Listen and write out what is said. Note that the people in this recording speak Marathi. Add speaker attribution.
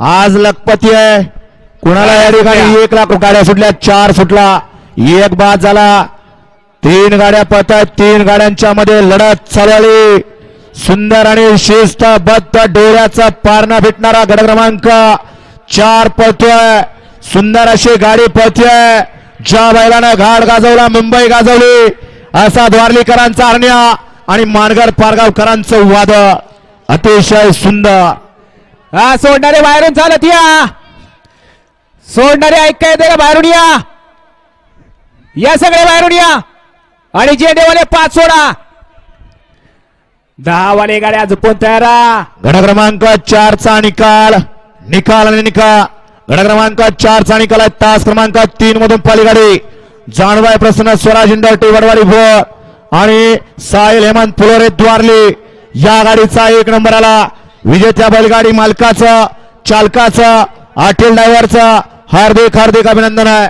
Speaker 1: आज लखपती आहे. कुणाला या ठिकाणी एक लाख गाड्या सुटल्या? चार सुटला. एक बाद झाला. तीन गाड्या पळतात तीन गाड्यांच्या मध्ये लढत चालवली सुंदर आणि शिस्तबद्ध डोळ्याचा पारणा भेटणारा गड क्रमांक चार पळतोय. सुंदर अशी गाडी पळतोय. ज्या बैलानं घाट गाजवला मुंबई गाजवली. असा द्वारलीकरांचा अर्ण्या आणि मानगर पारगावकरांचं वाद अतिशय सुंदर.
Speaker 2: हा सोडणारे बाहेरून चालत या. सोडणारे ऐकाय येते का बाहेरून या. या सगळे बाहेरून या. आणि जेडेवाले पाच सोडा. दहा वाले गाड्या झुपून तयार राहा.
Speaker 1: क्रमांक चारचा निकाल निकाल आणि निकाल. गड क्रमांक चारचा निकाल आहे. तास क्रमांक तीन मधून पालीगाडी. जाणवाय प्रसन्न स्वराज इंडस्ट्री वडवाडी भोर आणि साहिल हेमंत फुलोरे द्वारले. या गाडीचा एक नंबर आला. विजेत्या बैलगाडी मालकाचं चालकाचं आटील ड्रायव्हरचा हार्दिक हार्दिक अभिनंदन आहे.